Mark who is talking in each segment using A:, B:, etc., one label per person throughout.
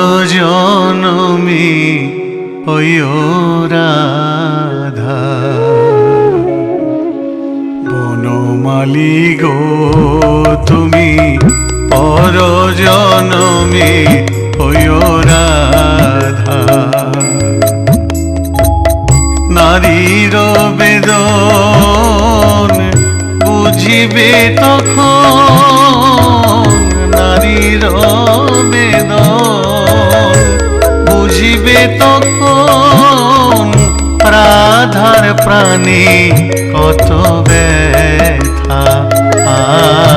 A: পরজনমে হইও রাধা বনমালি গো, তুমি পরজনমে হইও রাধা নারীর বেদন বুঝিবে তখন, নারীর বেদন বুঝিবে তখন রাধার প্রাণী কত ব্যথা। আ,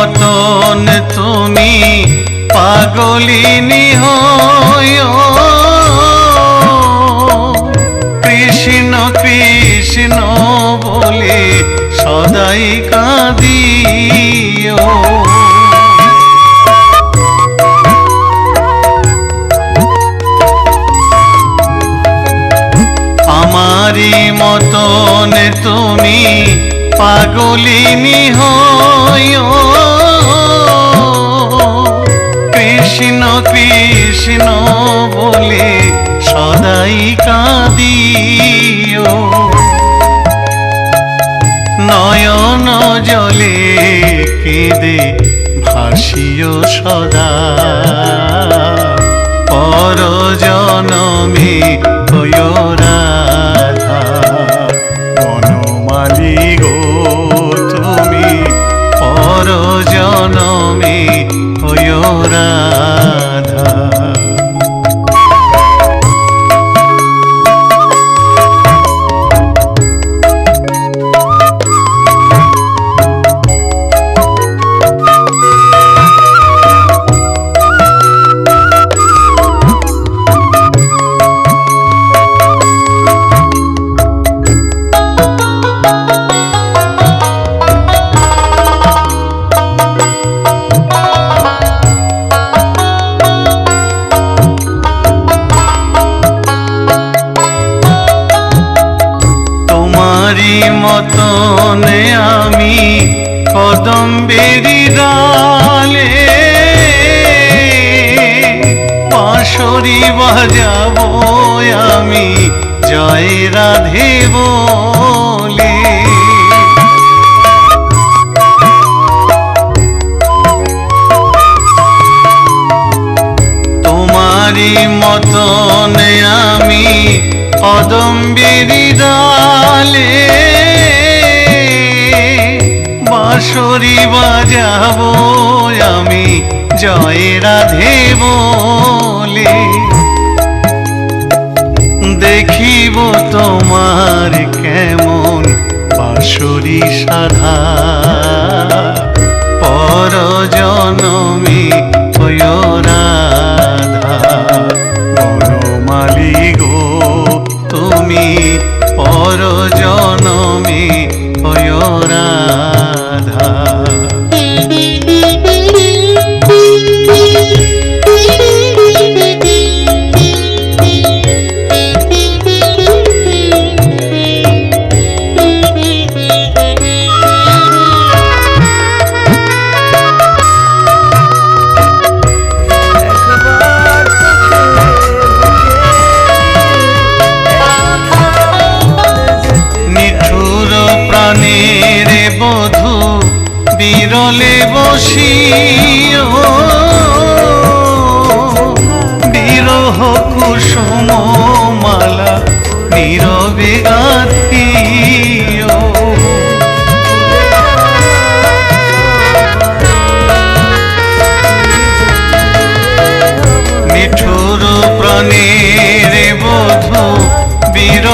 A: মতন তুমি পাগলিনী হয় কৃষ্ণ কৃষ্ণ বলে সদাই কাঁদিও কৃষ্ণ কৃষ্ণ বলে সদাই কাঁদিও। নয়ন জলে কেঁদে ভাসিও সদা। পর জনমে হইও রাধা। বনমালী তুমি পর জনমে হইও মতন আমি কদম বেরি ডালে পাশরি বাজাবো আমি জয় রাধে বলে। তোমারই মতন আমি অদম্বিরি ডালে বাঁশরি বাজাবো আমি জয় রাধে বলে। দেখিব তোমার কেমন বাঁশরি সাধা। পর জনমে হয়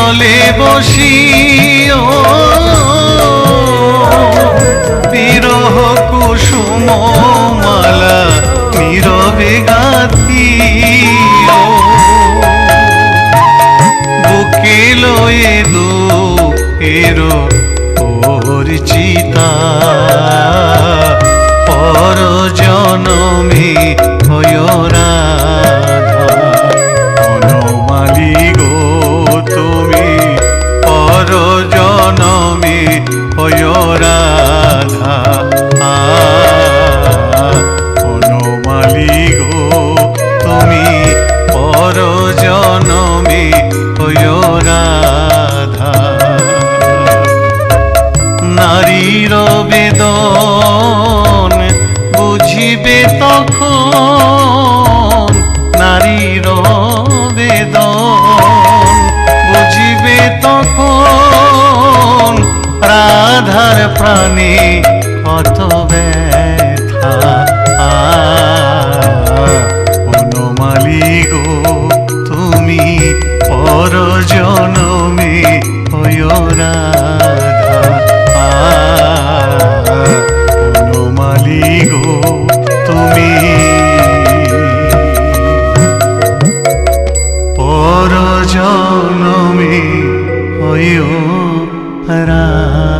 A: জলে বসিও বিরহ কুসুম মালা নীরবে গাতি বুকে লয়ে দু এরো পরিচিতা। নারীর বেদন বুঝিবে তখন নারীর বেদন বুঝিবে তখন রাধার প্রাণে কত ব্যথা। বনমালী গো তুমি পর हरा